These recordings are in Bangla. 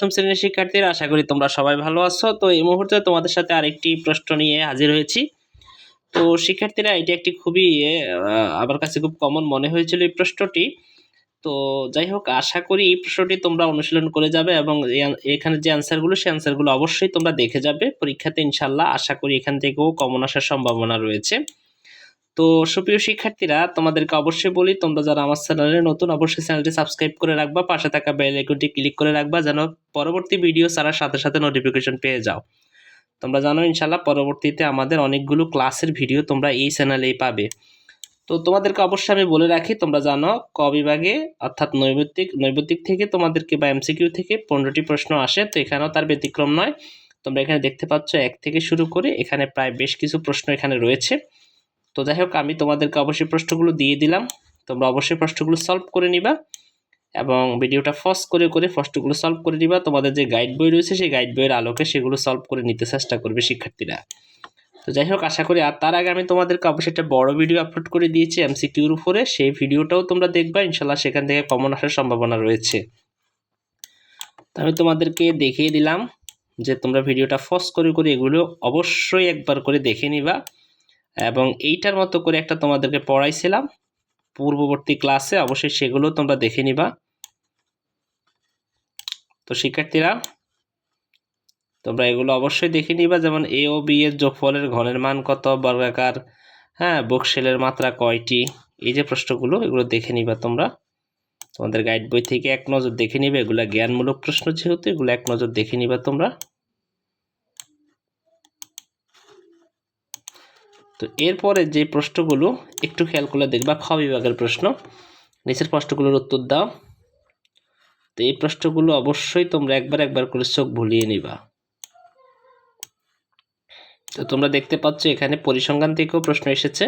অষ্টম শ্রেণির শিক্ষার্থীরা, আশা করি তোমরা সবাই ভালো আছো। তো এই মুহূর্তে তোমাদের সাথে আরেকটি প্রশ্ন নিয়ে হাজির হয়েছি। তো শিক্ষার্থীরা, এটি একটি খুবই আমার কাছে খুব কমন মনে হয়েছিল এই প্রশ্নটি। তো যাই হোক, আশা করি এই প্রশ্নটি তোমরা অনুশীলন করে যাবে এবং এখানে যে অ্যান্সারগুলো সেই অ্যান্সারগুলো অবশ্যই তোমরা দেখে যাবে পরীক্ষাতে ইনশাল্লাহ আশা করি এখান থেকেও কমন আসার সম্ভাবনা রয়েছে। তো সুপ্রিয় শিক্ষার্থীরা, তোমাদেরকে অবশ্যই বলি, তোমরা যারা আমার চ্যানেলে নতুন, অবশ্যই চ্যানেলটি সাবস্ক্রাইব করে রাখবা, পাশে থাকা বেল আইকনটি ক্লিক করে রাখবা, যেন পরবর্তী ভিডিও ছাড়ার সাথে সাথে নোটিফিকেশন পেয়ে যাও। তোমরা জানো ইনশাল্লাহ পরবর্তীতে আমাদের অনেকগুলো ক্লাসের ভিডিও তোমরা এই চ্যানেলেই পাবে। তো তোমাদেরকে অবশ্যই আমি বলে রাখি, তোমরা জানো, ক বিভাগে, অর্থাৎ নৈবত্তিক নৈবত্তিক থেকে তোমাদেরকে বা এমসিকিউ থেকে পনেরোটি প্রশ্ন আসে, তো এখানেও তার ব্যতিক্রম নয়। তোমরা এখানে দেখতে পাচ্ছ, এক থেকে শুরু করে এখানে প্রায় বেশ কিছু প্রশ্ন এখানে রয়েছে। তো যাই হোক, আমি তোমাদেরকে অবশ্যই প্রশ্নগুলো দিয়ে দিলাম। তোমরা অবশ্যই প্রশ্নগুলো সলভ করে নিবা এবং ভিডিওটা ফস করে করে প্রশ্নগুলো সলভ করে নিবা। তোমাদের যে গাইড বই রয়েছে, সেই গাইড বইয়ের আলোকে সেগুলো সলভ করে নিতে চেষ্টা করবে শিক্ষার্থীরা। তো যাই হোক, আশা করি আর তার আগে আমি তোমাদেরকে অবশ্যই একটা বড় ভিডিও আপলোড করে দিয়েছি এমসিকিউর উপরে। সেই ভিডিওটাও তোমরা দেখবা ইনশাল্লাহ সেখান থেকে কমন আসার সম্ভাবনা রয়েছে। তো আমি তোমাদেরকে দেখিয়ে দিলাম যে তোমরা ভিডিওটা ফস করে করে এগুলো অবশ্যই একবার করে দেখে নিবা। এবং এইটার মতো করে একটা তোমাদেরকে পড়াইছিলাম। পূর্ববর্তী ক্লাসে অবশ্যই সেগুলো তোমরা দেখে নিবা। তো শিক্ষার্থীরা, তোমরা এগুলো অবশ্যই দেখে নিবা, যেমন এ ও বি এর যোগফলের ঘনের মান কত, বর্গাকার হ্যাঁ বকশেলের মাত্রা কয়টি, এই যে প্রশ্নগুলো, এগুলো দেখে নিবা তোমরা। তোমাদের গাইড বই থেকে এক নজর দেখে নিবে, এগুলো জ্ঞানমূলক প্রশ্ন যেহেতু, এগুলো এক নজর দেখে নিবা তোমরা। তো এরপরে যে প্রশ্নগুলো একটু খেয়াল করলে দেখবা খ বিভাগের প্রশ্ন। নিচের প্রশ্নগুলোর উত্তর দাও। তো এই প্রশ্নগুলো অবশ্যই তোমরা একবার একবার করে চোখ ভুলিয়ে নিবা। তো তোমরা দেখতে পাচ্ছ এখানে পরিসংখ্যান থেকেও প্রশ্ন এসেছে।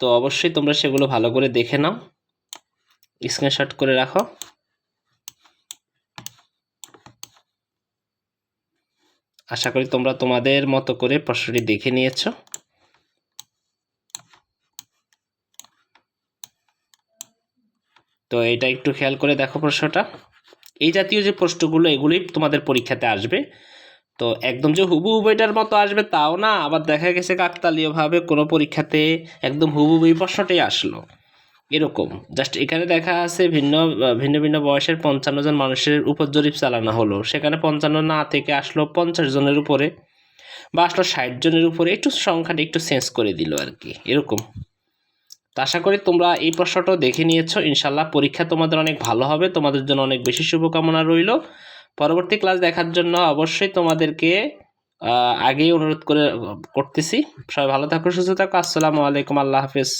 তো অবশ্যই তোমরা সেগুলো ভালো করে দেখে নাও। স্ক্রিনশট করে রাখো। আশা করি তোমরা তোমাদের মতো করে প্রশ্নটি দেখে নিয়েছো। তো এটা একটু খেয়াল করে দেখো প্রশ্নটা। এই জাতীয় যে প্রশ্নগুলো এগুলোই তোমাদের পরীক্ষাতে আসবে। তো একদম যে হুবহু এটার মতো আসবে তাও না, আবার দেখা গেছে কাকতালীয়ভাবে কোনো পরীক্ষাতে একদম হুবহু প্রশ্নটাই আসলো। এরকম। জাস্ট এখানে দেখা আছে ভিন্ন ভিন্ন ভিন্ন বয়সের পঞ্চান্ন জন মানুষের উপর জরিপ চালানো হলো। সেখানে পঞ্চান্ন না থেকে আসলো পঞ্চাশ জনের উপরে বা আসলো ষাট জনের উপরে একটু সংখ্যাটা একটু চেঞ্জ করে দিল আর কি এরকম। তো আশা করি তোমরা এই প্রশ্নটাও দেখে নিয়েছো। ইনশাল্লাহ পরীক্ষা তোমাদের অনেক ভালো হবে, তোমাদের জন্য অনেক বেশি শুভকামনা রইল। পরবর্তী ক্লাস দেখার জন্য অবশ্যই তোমাদেরকে আগেই অনুরোধ করে, করতেছি। সবাই ভালো থাকো, সুস্থ থাকো। আসসালামু আলাইকুম। আল্লাহ হাফেজ।